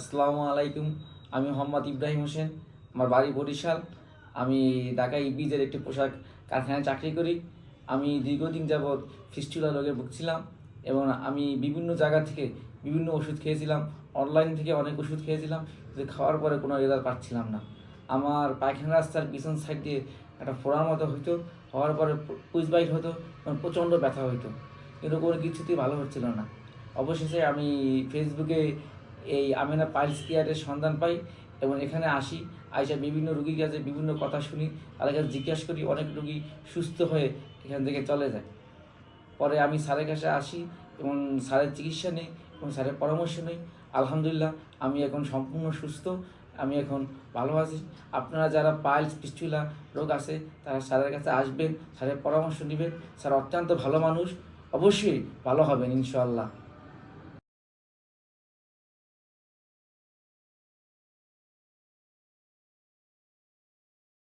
আসসালামু আলাইকুম। আমি মোহাম্মদ ইব্রাহিম হোসেন, আমার বাড়ি বরিশাল। আমি ঢাকা ইবিজের একটি পোশাক কারখানায় চাকরি করি। আমি দীর্ঘদিন যাবৎ ফিস্টুলা রোগে ভুগছিলাম এবং আমি বিভিন্ন জায়গা থেকে বিভিন্ন ওষুধ খেয়েছিলাম, অনলাইন থেকে অনেক ওষুধ খেয়েছিলাম, কিন্তু খাওয়ার পরে কোনো রেজাল্ট পাচ্ছিলাম না। আমার পায়খানা রাস্তার পিছন সাইড দিয়ে একটা ফোড়ার মতো হইতো, হওয়ার পরে পুজ বাইট হতো এবং প্রচণ্ড ব্যথা হইতো। কিন্তু কোনো কিছুতেই ভালো হচ্ছিল না। অবশেষে আমি ফেসবুকে এই আমেনা পাইলস কেয়ারের সন্ধান পাই এবং এখানে আসি, আইসা বিভিন্ন রুগীর কাছে বিভিন্ন কথা শুনি, তাদের কাছে জিজ্ঞাসা করি, অনেক রুগী সুস্থ হয়ে এখান থেকে চলে যায়। পরে আমি স্যারের কাছে আসি এবং স্যারের চিকিৎসা নেই এবং স্যারের পরামর্শ নেই। আলহামদুলিল্লাহ, আমি এখন সম্পূর্ণ সুস্থ, আমি এখন ভালো আছি। আপনারা যারা পাইলস পিস্টুলা রোগ আছে, তারা স্যারের কাছে আসবেন, স্যারের পরামর্শ নেবেন। স্যার অত্যন্ত ভালো মানুষ, অবশ্যই ভালো হবেন ইনশাআল্লাহ।